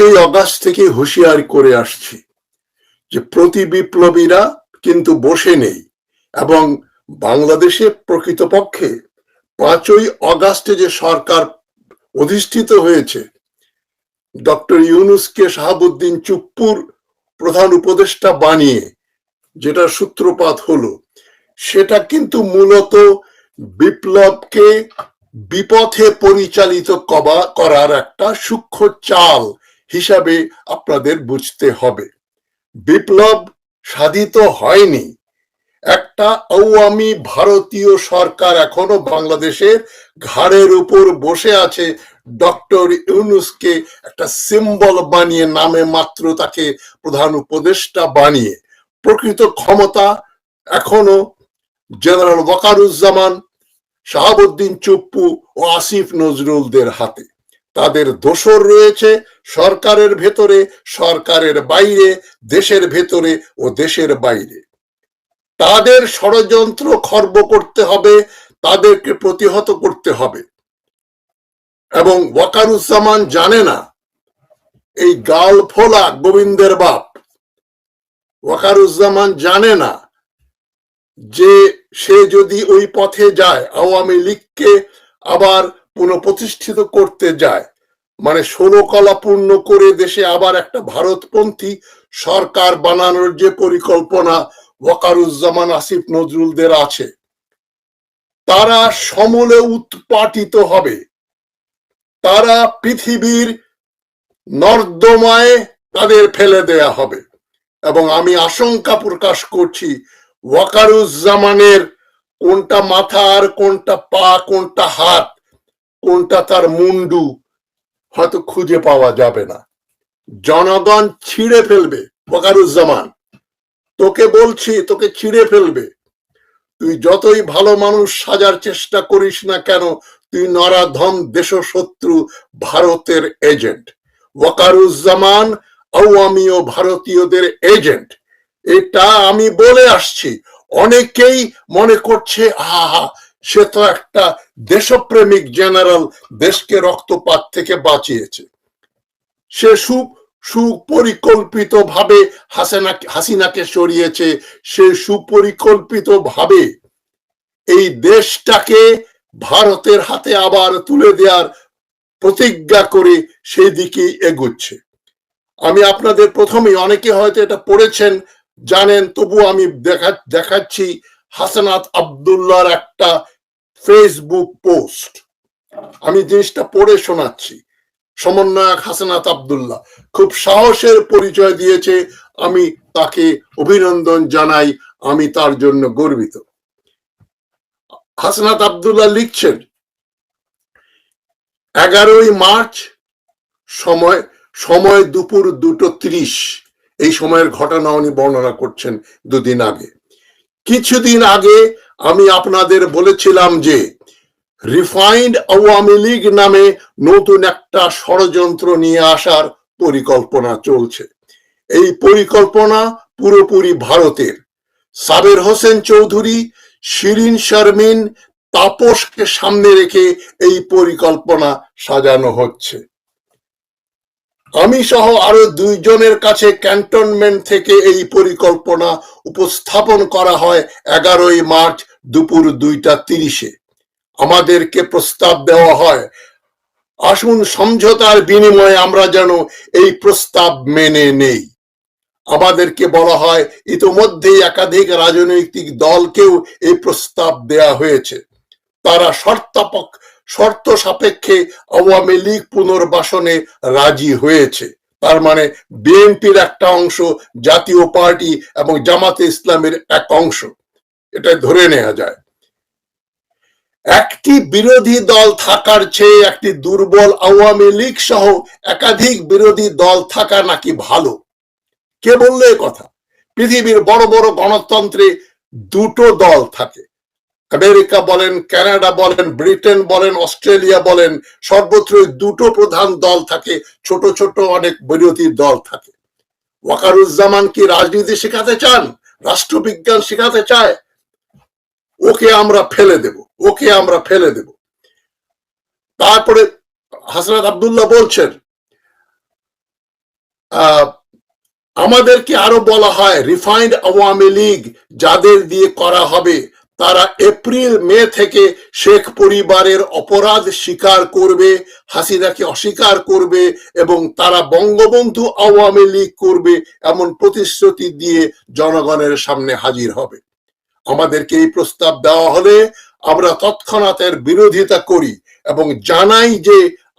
পাঁচই অগাস্ট থেকে হুঁশিয়ারি করে আসছি যে প্রতি বিপ্লবীরা কিন্তু বসে নেই এবং বাংলাদেশে প্রকৃতপক্ষে পাঁচই অগাস্টে যে সরকার অধিষ্ঠিত হয়েছে, ডক্টর ইউনুসকে শাহাবুদ্দিন চুপ্পুর প্রধান উপদেষ্টা বানিয়ে যেটা সূত্রপাত হলো, সেটা কিন্তু মূলত বিপ্লবকে বিপথে পরিচালিত করার একটা সূক্ষ্ম চাল হিসাবে আপনাদের বুঝতে হবে। বিপ্লব সাধিত হয়নি। একটা আওয়ামী ভারতীয় সরকার এখনও বাংলাদেশের ঘাড়ের উপর বসে আছে। ডক্টর ইউনুসকে একটা সিম্বল বানিয়ে, নামে মাত্র তাকে প্রধান উপদেষ্টা বানিয়ে। প্রকৃত ক্ষমতা এখনও জেনারেল ওয়াকারুজ্জামান, শাহাবুদ্দিন চুপ্পু ও আসিফ নজরুলদের হাতে। তাদের দোসর রয়েছে সরকারের ভেতরে, সরকারের বাইরে, দেশের ভেতরে ও দেশের বাইরে। তাদের ষড়যন্ত্র খর্ব করতে হবে, তাদেরকে প্রতিহত করতে হবে। এবং ওয়াকারুজ্জামান জানে না, এই গাল ফোলা গোবিন্দের বাপ, ওয়াকারুজ্জামান জানে না যে সে যদি ওই পথে যায়, আওয়ামী লীগকে আবার পুনঃপ্রতিষ্ঠিত করতে যায়। মানে ষোলো কলা পূর্ণ করে দেশে আবার একটা ভারতপন্থী সরকার বানানোর যে পরিকল্পনা ওয়াকারুজ্জামান আসিফ নজরুলদের আছে, তারা সমূলে উৎপাটিত হবে। তারা পৃথিবীর নর্দমায় তাদের ফেলে দেয়া হবে। এবং আমি আশঙ্কা প্রকাশ করছি ওয়াকারুজ্জামানের কোনটা মাথা আর কোনটা পা কোনটা হাত কোনটা তার মুন্ডু হয়তো খুঁজে পাওয়া যাবে না। জনগণ ছিঁড়ে ফেলবে ওয়াকারুজ্জামান তোকে বলছি, তোকে ছিঁড়ে ফেলবে। তুই যতই ভালো মানুষ সাজার চেষ্টা করিস না কেন, তুই নরাধম দেশশত্রু ভারতের এজেন্ট। ওয়াকারুজ্জামান আওয়ামী ও ভারতীয়দের এজেন্ট। এটা আমি বলে আসছি। অনেকেই মনে করছে, আহা সে তো একটা দেশপ্রেমিক জেনারেল দেশকে রক্তপাত থেকে বাঁচিয়েছে। সে সু সুপরিকল্পিত ভাবে হাসিনা, হাসিনাকে সরিয়েছে। সে সুপরিকল্পিত ভাবে এই দেশটাকে ভারতের হাতে আবার তুলে দেওয়ার প্রতিজ্ঞা করে সেই দিকে এগুচ্ছে। আমি আপনাদের প্রথমেই, অনেকে হয়তো এটা পড়েছেন, জানেন তবু আমি দেখা, দেখাচ্ছি হাসানাত আবদুল্লাহর একটা ফেসবুক পোস্ট আমি জিনিসটা পড়ে শোনাচ্ছি। সমন্বয়ক হাসানাত আবদুল্লাহ খুব সাহসের পরিচয় দিয়েছে, আমি তাকে অভিনন্দন জানাই, আমি তার জন্য গর্বিত। হাসনাত আবদুল্লাহ লিখছেন, এগারোই মার্চ সময় সময় দুপুর দুটো ত্রিশ। এই সময়ের ঘটনা উনি বর্ণনা করছেন দুদিন আগে। কিছুদিন আগে আমি আপনাদের বলেছিলাম যে রিফাইন্ড আওয়ামী লীগ নামে নতুন একটা ষড়যন্ত্র নিয়ে আসার পরিকল্পনা চলছে। এই পরিকল্পনা পুরোপুরি ভারতের। সাবের হোসেন চৌধুরী, শিরিন শারমিন, তাপসকে সামনে রেখে এই পরিকল্পনা সাজানো হচ্ছে। আমি সহ আরও দুইজনের কাছে ক্যান্টনমেন্ট থেকে এই পরিকল্পনা উপস্থাপন করা হয় এগারোই মার্চ দুপুর দুইটা তিরিশে। আমাদেরকে প্রস্তাব দেওয়া হয়, আসুন সমঝোতার বিনিময়ে আমরা যেন এই প্রস্তাব মেনে নেই। আমাদেরকে বলা হয়, ইতোমধ্যেই একাধিক রাজনৈতিক দলকেও এই প্রস্তাব দেয়া হয়েছে। তারা শর্তাপক, শর্ত সাপেক্ষে আওয়ামী লীগ পুনর্বাসনে রাজি হয়েছে। তার মানে বিএনপির একটা অংশ, জাতীয় পার্টি এবং জামাতে ইসলামের এক অংশ। এটা ধরে নেওয়া যায়। একটি বিরোধী দল থাকার চেয়ে একটি দুর্বল আওয়ামী লীগ সহ একাধিক বিরোধী দল থাকা নাকি ভালো? কে বলল কথা? পৃথিবীর বড় বড় গণতন্ত্রে দুটো দল থাকে। আমেরিকা বলেন, কানাডা বলেন, ব্রিটেন বলেন, অস্ট্রেলিয়া বলেন, সর্বত্র দুটো প্রধান দল থাকে, ছোট ছোট অনেক বিরোধী দল থাকে। ওয়াকারুজ্জামান কি রাজনীতি শেখাতে চান? রাষ্ট্রবিজ্ঞান শেখাতে চায়? ওকে আমরা ফেলে দেব, ওকে আমরা ফেলে দেব। তারপরে হাসনাত আবদুল্লাহ বলছেন আমাদেরকে আরও বলা হয় রিফাইন্ড আওয়ামী লীগ যাদের দিয়ে করা হবে, তারা এপ্রিল, মে থেকে শেখ পরিবারের অপরাধ স্বীকার করবে, হাসিনাকে অস্বীকার করবে এবং তারা বঙ্গবন্ধু আওয়ামী লীগ করবে এমন প্রতিশ্রুতি দিয়ে জনগণের সামনে হাজির হবে। আমাদেরকে এই প্রস্তাব দেওয়া হলে আমরা তৎক্ষণাৎ এর বিরোধিতা করি এবং জানাই যে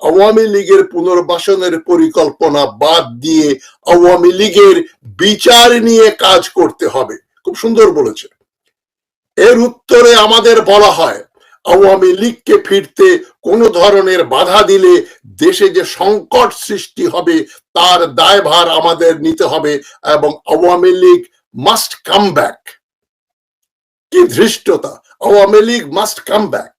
আওয়ামী লীগের পুনর্বাসনের পরিকল্পনা বাদ দিয়ে আওয়ামী লীগের বিচার নিয়ে কাজ করতে হবে। খুব সুন্দর বলেছে। এর উত্তরে আমাদের বলা হয়, আওয়ামী লীগকে ফিরতে কোনো ধরনের বাধা দিলে দেশে যে সংকট সৃষ্টি হবে তার দায়ভার আমাদের নিতে হবে এবং Awami League must come back কি ধৃষ্টতা? Awami League must come back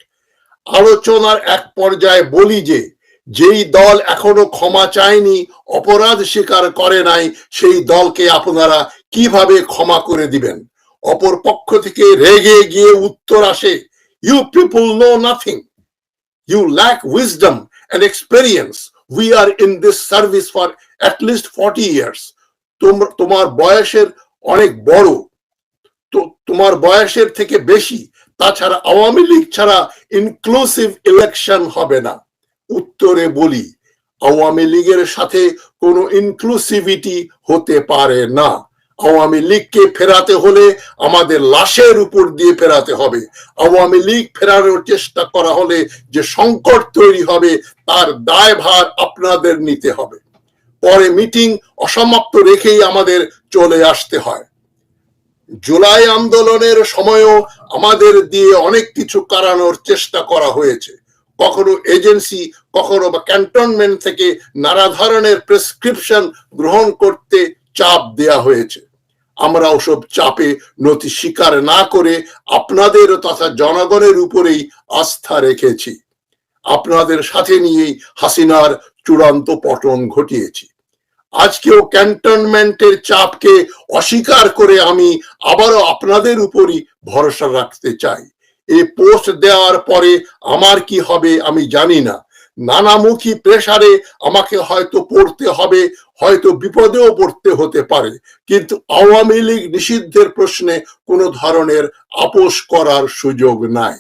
আলোচনার এক পর্যায়ে বলি যে, যেই দল এখনও ক্ষমা চায়নি, অপরাধ স্বীকার করে নাই, সেই দলকে আপনারা কীভাবে ক্ষমা করে দিবেন? অপর পক্ষ থেকে রেগে গিয়ে উত্তর আসে you people know nothing you lack wisdom and experience we are in this service for at least forty years তোমার বয়সের অনেক বড় তোমার বয়সের থেকে বেশি। তাছাড়া আওয়ামী লীগ ছাড়া ইনক্লুসিভ ইলেকশন হবে না। উত্তরে বলি, আওয়ামী লীগের সাথে কোনো ইনক্লুসিভিটি হতে পারে না। আওয়ামী লীগকে ফেরাতে হলে আমাদের লাশের উপর দিয়ে ফেরাতে হবে। আওয়ামী লীগ ফেরানোর চেষ্টা করা হলে যে সংকট তৈরি হবে, তার দায়ভার আপনাদের নিতে হবে। পরে মিটিং অসমাপ্ত রেখেই আমাদের চলে আসতে হয়। জুলাই আন্দোলনের সময়ও আমাদের দিয়ে অনেক কিছু করানোর চেষ্টা করা হয়েছে। কখনো এজেন্সি, কখনো বা ক্যান্টনমেন্ট থেকে নানা ধরনের প্রেসক্রিপশন গ্রহণ করতে চাপ দেয়া হয়েছে। আমরা ওসব চাপে নথি স্বীকার না করে আপনাদের তথা জনগণের উপরেই আস্থা রেখেছি। আপনাদের সাথে নিয়েই হাসিনার চূড়ান্ত পতন ঘটিয়েছি। আজকেও ক্যান্টনমেন্টের চাপকে অস্বীকার করে আমি আবারও আপনাদের উপরই ভরসা রাখতে চাই। এই পোস্ট দেওয়ার পরে আমার কি হবে আমি জানি না। নানামুখী প্রেসারে আমাকে হয়তো পড়তে হবে, হয়তো বিপদেও পড়তে হতে পারে। কিন্তু আওয়ামী লীগ নিষিদ্ধের প্রশ্নে কোনো ধরনের আপোষ করার সুযোগ নাই।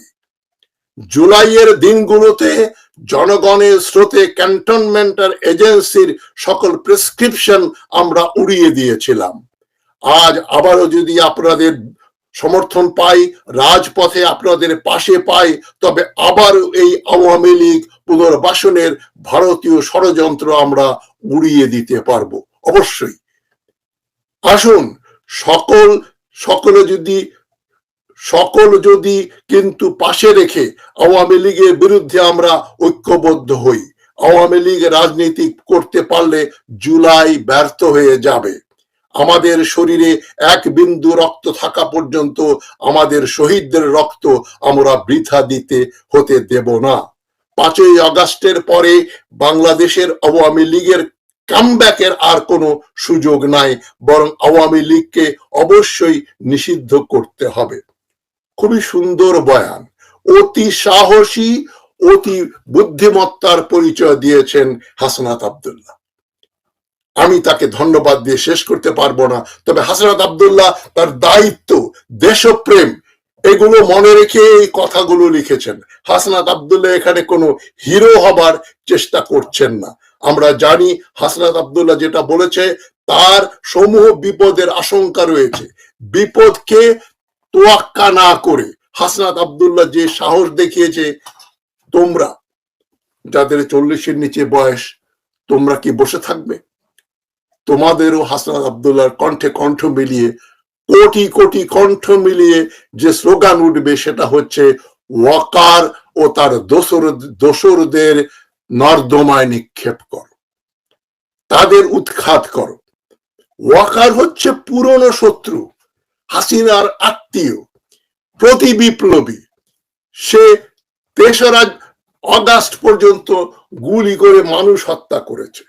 জুলাইয়ের দিনগুলোতে জনগণের স্রোতে ক্যান্টনমেন্টাল এজেন্সির সকল প্রেসক্রিপশন আমরা উড়িয়ে দিয়েছিলাম। আজ আবারও যদি আপনাদের সমর্থন পাই, রাজপথে আপনাদের পাশে পাই, তবে আবার এই আওয়ামী লীগ পুনর্বাসনের ভারতীয় ষড়যন্ত্র আমরা উড়িয়ে দিতে পারব, অবশ্যই। আসুন, সকল, সকলে যদি সকল যদি কিন্তু পাশে রেখে আওয়ামী লীগের বিরুদ্ধে আমরা ঐক্যবদ্ধ হই, আওয়ামী লীগ রাজনীতি করতে পারলে জুলাই ব্যর্থ হয়ে যাবে। আমাদের শরীরে এক বিন্দু রক্ত থাকা পর্যন্ত আমাদের শহীদদের রক্ত আমরা বৃথা দিতে হতে দেব না। পাঁচই আগস্টের পরে বাংলাদেশের আওয়ামী লীগের কামব্যাকের আর কোনো সুযোগ নাই, বরং আওয়ামী লীগকে অবশ্যই নিষিদ্ধ করতে হবে। খুবই সুন্দর বয়ান। অতি সাহসী, অতি বুদ্ধিমত্তার পরিচয় দিয়েছেন হাসনাত আবদুল্লাহ। আমি তাকে ধন্যবাদ দিয়ে শেষ করতে পারব না, তবে হাসনাত আবদুল্লাহ তার দায়িত্ব, দেশপ্রেম, এগুলো মনে রেখে এই কথাগুলো লিখেছেন। হাসনাত আবদুল্লাহ এখানে কোনো হিরো হবার চেষ্টা করছেন না। আমরা জানি হাসনাত আবদুল্লাহ যেটা বলেছে, তার সমূহ বিপদের আশঙ্কা রয়েছে। বিপদকে তোয়াক্কা না করে হাসনাত আবদুল্লাহ যে সাহস দেখিয়েছে, তোমরা, যাদের চল্লিশের নিচে বয়স, তোমরা কি বসে থাকবে? তোমাদেরও হাসনাত আবদুল্লাহর কণ্ঠে কণ্ঠ মিলিয়ে, কোটি কোটি কণ্ঠ মিলিয়ে যে স্লোগান উঠবে সেটা হচ্ছে, ওয়াকার ও তার দোসর, দোসরদের নর্দমায় নিক্ষেপ করো। তাদের উৎখাত করো। ওয়াকার হচ্ছে পুরনো শত্রু। হাসিনার আত্মীয় প্রতি বিপ্লবী। সে তেসরা অগাস্ট পর্যন্ত গুলি করে মানুষ হত্যা করেছে।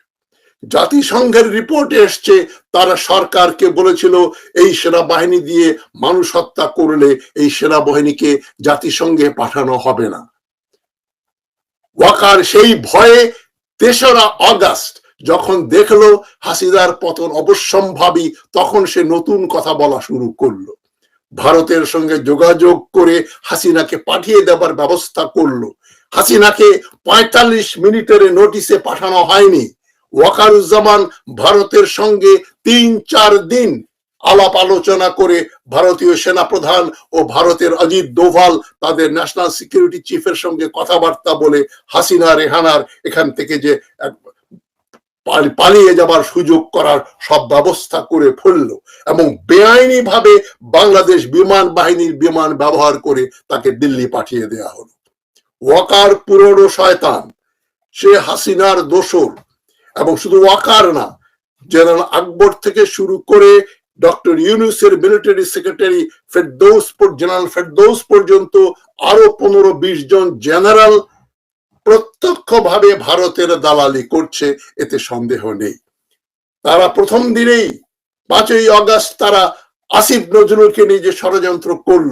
জাতিসংঘের রিপোর্ট এসছে, তারা সরকারকে বলেছিল, এই সেনাবাহিনী দিয়ে মানুষ হত্যা করলে এই সেনাবাহিনীকে জাতিসংঘে পাঠানো হবে না। ওয়াকার সেই ভয়ে তেসরা অগাস্ট যখন দেখল হাসিনার পতন অবশ্যম্ভাবী, তখন সে নতুন কথা বলা শুরু করল। ভারতের সঙ্গে যোগাযোগ করে হাসিনাকে পাঠিয়ে দেবার ব্যবস্থা করল। হাসিনাকে পঁয়তাল্লিশ মিনিটের নোটিশে পাঠানো হয়নি। ওয়াকারুজ্জামান ভারতের সঙ্গে তিন চার দিন আলাপ আলোচনা করে ভারতীয় সেনাপ্রধান ও ভারতের অজিত দোভাল, তাদের ন্যাশনাল সিকিউরিটি চিফের সঙ্গে কথাবার্তা বলে হাসিনা রেহানার এখান থেকে যে পালিয়ে যাবার সুযোগ করার সব ব্যবস্থা করে ফেলল এবং বেআইনি ভাবে বাংলাদেশ বিমান বাহিনীর বিমান ব্যবহার করে তাকে দিল্লি পাঠিয়ে দেওয়া হলো। ওয়াকার পুরনো শয়তান, সে হাসিনার দোসর এবং শুধু ওয়াকার না, জেনারেল আকবর থেকে শুরু করে ডক্টর ইউনুসের military secretary Ferdous general Ferdous পর্যন্ত আরও পনেরো বিশ জন জেনারেল প্রত্যক্ষভাবে ভারতের দালালি করছে, এতে সন্দেহ নেই। তারা প্রথম দিনেই পাঁচই অগস্ট তারা আসিফ নজরুলকে নিয়ে যে ষড়যন্ত্র করল,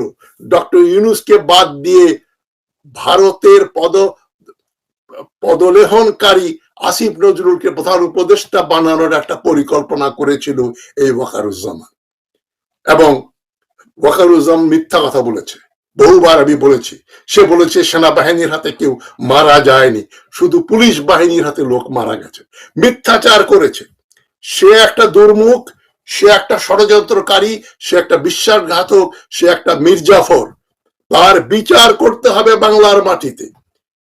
ডক্টর ইউনুসকে বাদ দিয়ে ভারতের পদ, পদলেহনকারী আসিফ নজরুলকে প্রধান উপদেষ্টা বানানোর একটা পরিকল্পনা করেছিল এই ওয়াকারুজ্জামান। এবং ওয়াকারুজ্জামান মিথ্যা কথা বলেছে। বহুবার আমি বলেছি, সে বলেছে সেনাবাহিনীর হাতে কেউ মারা যায়নি, শুধু পুলিশ বাহিনীর হাতে লোক মারা গেছে, মিথ্যাচার করেছে। সে একটা দুর্মুখ, সে একটা ষড়যন্ত্রকারী, সে একটা বিশ্বাসঘাতক, সে একটা মির্জাফর। তার বিচার করতে হবে বাংলার মাটিতে।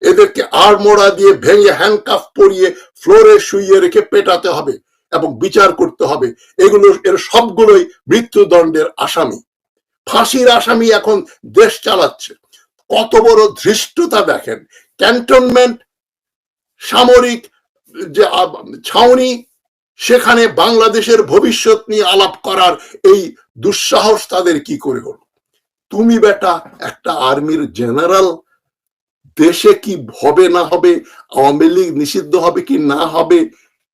এদেরকে আড়মোড়া দিয়ে ভেঙে হ্যান্ডকাফ পরিয়ে ফ্লোরে শুইয়ে রেখে পেটাতে হবে এবং বিচার করতে হবে। এগুলো, এর সবগুলোই মৃত্যুদণ্ডের আসামি। ফাঁসির আসামি এখন দেশ চালাচ্ছে। কত বড় ধৃষ্টতা দেখেন। ক্যান্টনমেন্ট, সামরিক যে ছাউনি, সেখানে বাংলাদেশের ভবিষ্যৎ নিয়ে আলাপ করার এই দুঃসাহস তাদের কি করে হলো? তুমি বেটা একটা আর্মির জেনারেল, দেশে কি হবে না হবে, আওয়ামী লীগ নিষিদ্ধ হবে কি না হবে,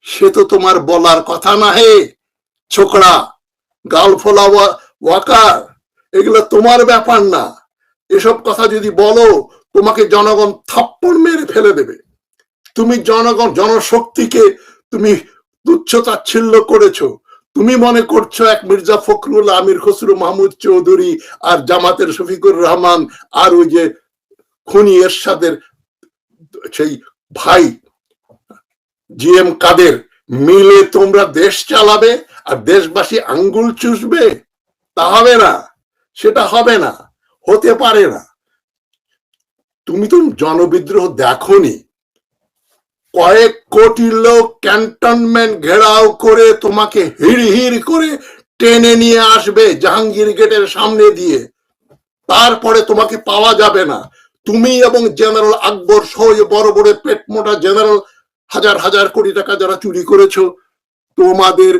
সে তো তোমার বলার কথা না হে ছোকরা। গাল ফোলা ওয়াকার। এগুলো তোমার ব্যাপার না। এসব কথা যদি বলো, তোমাকে জনগণ থাপ্পড় মেরে ফেলে দেবে। তুমি জনগণ, জনশক্তিকে তুমি তুচ্ছ তাচ্ছিল্য করেছ। তুমি মনে করছ এক মির্জা ফখরুল, আমির খসরু, মাহমুদ চৌধুরী আর জামাতের শফিকুর রহমান আর ওই যে খুনি এরশাদের সেই ভাই, জি এম কাদের, মিলে তোমরা দেশ চালাবে আর দেশবাসী আঙ্গুল চুষবে? তা হবে না। সেটা হবে না, হতে পারে না। তুমি তো জনবিদ্রোহ দেখনি। কয়েক কোটি লোক ক্যান্টনমেন্ট ঘেরাও করে তোমাকে হিড় করে টেনে নিয়ে আসবে জাহাঙ্গীর গেটের সামনে দিয়ে। তারপরে তোমাকে পাওয়া যাবে না। তুমি এবং জেনারেল আকবর সহ বড় বড় পেট মোটা জেনারেল হাজার হাজার কোটি টাকা যারা চুরি করেছ, তোমাদের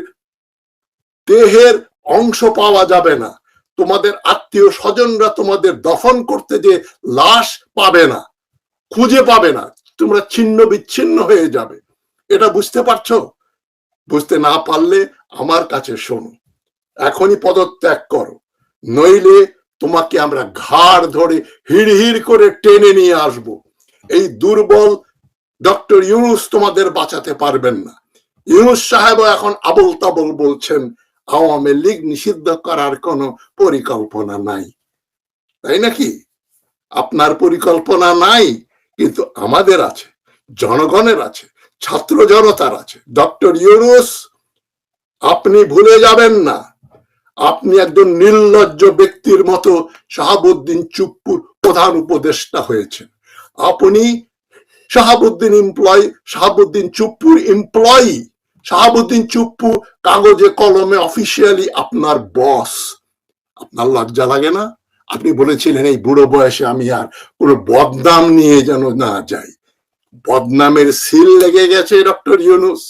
দেহের অংশ পাওয়া যাবে না। তোমাদের আত্মীয় স্বজনরা তোমাদের দফন করতে যে লাশ পাবে না, খুঁজে পাবে না, তোমরা ছিন্ন বিচ্ছিন্ন হয়ে যাবে। এটা বুঝতে পারছ? বুঝতে না পারলে আমার কাছে শোনো, এখনই পদত্যাগ করো, নইলে তোমাকে আমরা ঘাড় ধরে হিড় হিড় করে টেনে নিয়ে আসব। এই দুর্বল ডক্টর ইউনুস তোমাদের বাঁচাতে পারবেন না। ইউনুস সাহেব এখন আবল তাবল বলছেন আওয়ামী লীগ নিষিদ্ধ করার কোনো পরিকল্পনা নাই। তাই নাকি? আপনার পরিকল্পনা নাই, কিন্তু আমাদের আছে, জনগণের আছে, ছাত্র জনতার আছে। ডক্টর ইউনুস, আপনি ভুলে যাবেন না, আপনি একজন নির্লজ্জ ব্যক্তির মতো শাহাবুদ্দিন চুপ্পুর প্রধান উপদেষ্টা হয়েছেন। আপনি শাহাবুদ্দিন এমপ্লয় শাহাবুদ্দিন চুপ্পুর এমপ্লয়ি শাহাবুদ্দিন চুপ্পু কাগজে, কলমে অফিসিয়ালি আপনার বস আপনার লজ্জা লাগে না? আপনি বলেছিলেন, এই বুড়ো বয়সে আমি আর কোনো বদনাম নিয়ে যেন না যাই। বদনামের সিল লেগে গেছে ডক্টর ইউনুস।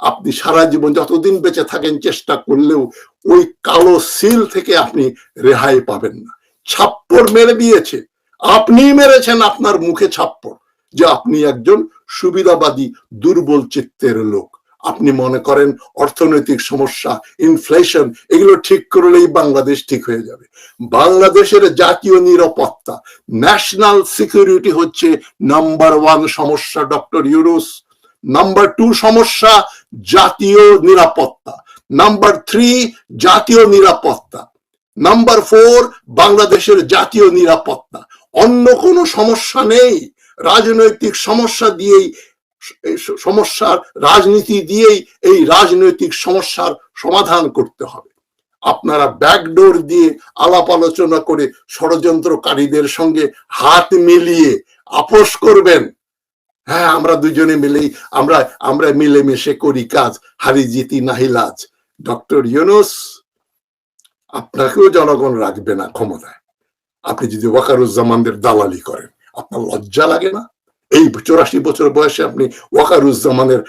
আপনি সারা জীবন যতদিন বেঁচে থাকেন, চেষ্টা করলেও ওই কালো সিল থেকে আপনি রেহাই পাবেন না। ছাপ্পড় মেরে দিয়েছে। আপনি মেরেছেন আপনার মুখে ছাপ্পড় যে আপনি একজন সুবিধাবাদী, দুর্বল চিত্তের লোক। আপনি মনে করেন অর্থনৈতিক সমস্যা ইনফ্লেশন এগুলো ঠিক করলেই বাংলাদেশ ঠিক হয়ে যাবে। বাংলাদেশের জাতীয় নিরাপত্তা ন্যাশনাল সিকিউরিটি হচ্ছে নাম্বার ওয়ান সমস্যা, ডক্টর ইউরুস নাম্বার টু সমস্যা, জাতীয় নিরাপত্তা। নাম্বার থ্রি জাতীয় নিরাপত্তা। নাম্বার ফোর বাংলাদেশের জাতীয় নিরাপত্তা। অন্য কোনো সমস্যা নেই। রাজনৈতিক সমস্যা দিয়েই সমস্যার রাজনীতি দিয়েই এই রাজনৈতিক সমস্যার সমাধান করতে হবে। আপনারা ব্যাকডোর দিয়ে আলাপ আলোচনা করে ষড়যন্ত্রকারীদের সঙ্গে হাত মিলিয়ে আপোষ করবেন। হ্যাঁ আমরা দুজনে মিলেই, আমরা আমরা মিলেমিশে করি কাজ। হারি জিতি নাহিলাজ ডক্টর ইউনুস, আপনাকেও জনগণ রাখবে না ক্ষমতায়। আপনি যদি ওয়াকারুজ্জামানদের দালালি করেন, আপনার লজ্জা লাগে না? এই চৌরাশি বছর বয়সে আপনি ওয়াকারুজ্জামানের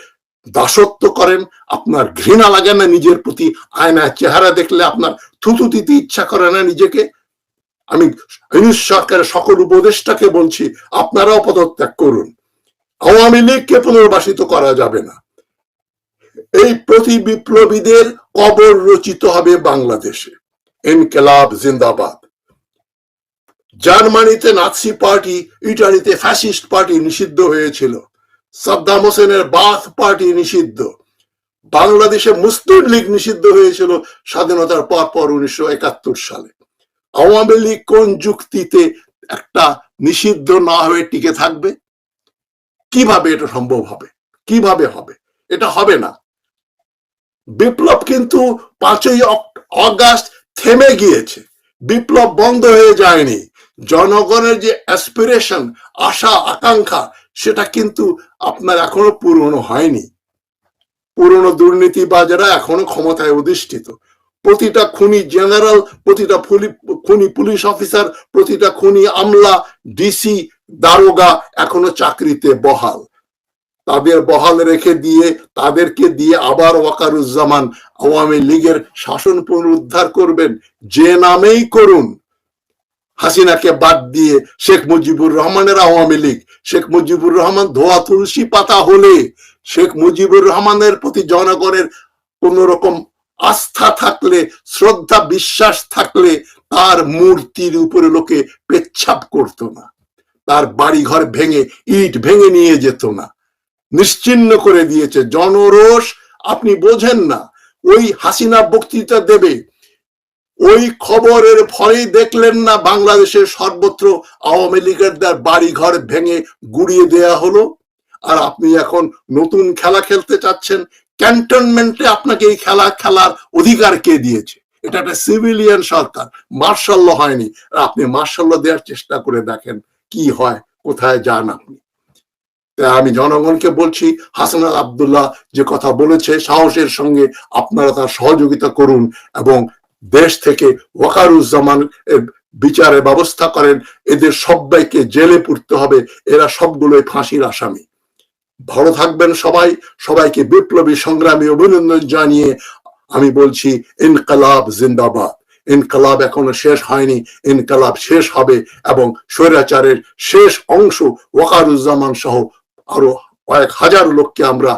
দাসত্ব করেন, আপনার ঘৃণা লাগে না নিজের প্রতি, আয়নায় চেহারা দেখলে আপনার থুতু দিতে ইচ্ছা করে না নিজেকে? আমি সরকারের সকল উপদেষ্টাকে বলছি, আপনারাও পদত্যাগ করুন। আওয়ামী লীগকে পুনর্বাসিত করা যাবে না। এই প্রতি বিপ্লবীদের কবর রচিত হবে বাংলাদেশে। ইনকেলাব জিন্দাবাদ। জার্মানিতে নাৎসি পার্টি, ইটালিতে ফ্যাসিস্ট পার্টি নিষিদ্ধ হয়েছিল। সাদ্দাম হোসেনের বাথ পার্টি নিষিদ্ধ। বাংলাদেশে মুসলিম লীগ নিষিদ্ধ হয়েছিল স্বাধীনতার পর পর উনিশশো একাত্তর সালে। আওয়ামী লীগ কোন যুক্তিতে একটা নিষিদ্ধ না হয়ে টিকে থাকবে? কীভাবে এটা সম্ভব হবে? কীভাবে হবে? এটা হবে না। বিপ্লব কিন্তু পাঁচই অগাস্ট থেমে গিয়েছে। বিপ্লব বন্ধ হয়ে যায়নি। জনগণের যে অ্যাসপিরেশন আশা, আকাঙ্ক্ষা, সেটা কিন্তু আপনার এখনও পূরণ হয়নি। পুরনো দুর্নীতিবাজেরা এখনও ক্ষমতায় অধিষ্ঠিত, প্রতিটা খুনি জেনারেল প্রতিটা খুনি পুলিশ অফিসার প্রতিটা খুনি আমলা ডিসি দারোগা এখনও চাকরিতে বহাল। তাদের বহাল রেখে দিয়ে, তাদেরকে দিয়ে আবার ওয়াকারুজ্জামান আওয়ামী লীগের শাসন পুনরুদ্ধার করবেন, যে নামেই করুন হাসিনাকে বাদ দিয়ে শেখ মুজিবুর রহমানের আওয়ামী লীগ, শেখ মুজিবুর রহমান ধোয়া তুলসী পাতা হলে শেখ মুজিবুর রহমানের প্রতি জনগণের কোন রকম আস্থা থাকলে, শ্রদ্ধা, বিশ্বাস থাকলে তার মূর্তির উপরে লোকে পেচ্ছাপ করতো না। তার বাড়ি ঘর ভেঙে, ইট ভেঙে নিয়ে যেত না। নিশ্চিন্ন করে দিয়েছে। জনরোষ আপনি বোঝেন না। ওই হাসিনা বক্তৃতা দেবে ওই খবরের ফলেই দেখলেন না বাংলাদেশের সর্বত্র আওয়ামী লীগের বাড়ি ঘর ভেঙে গুড়িয়ে দেয়া হলো? আর আপনি এখন নতুন খেলা খেলতে চাচ্ছেন, ক্যান্টনমেন্টে আপনাকে এই খেলা খেলার অধিকার কে দিয়েছে? এটা একটা সিভিলিয়ান সরকার মার্শাল্য হয়নি। আপনি মার্শাল্য দেওয়ার চেষ্টা করে দেখেন কি হয়, কোথায় যান আপনি। আমি জনগণকে বলছি, হাসান আবদুল্লাহ যে কথা বলেছে, সাহসের সঙ্গে আপনারা তার সহযোগিতা করুন এবং দেশ থেকে ওয়াকারুজ্জামান বিচারের ব্যবস্থা করেন, এদের সবাইকে জেলে পুরতে হবে, এরা সবগুলোই ফাঁসির আসামি। ভালো থাকবেন সবাই, সবাইকে বিপ্লবী সংগ্রামী অভিনন্দন জানিয়ে আমি বলছি, ইনকালাব জিন্দাবাদ। ইনকালাব এখনও শেষ হয়নি, ইনকালাব শেষ হবে এবং স্বৈরাচারের শেষ অংশ ওয়াকারুজ্জামান সহ আরও কয়েক হাজার লোককে আমরা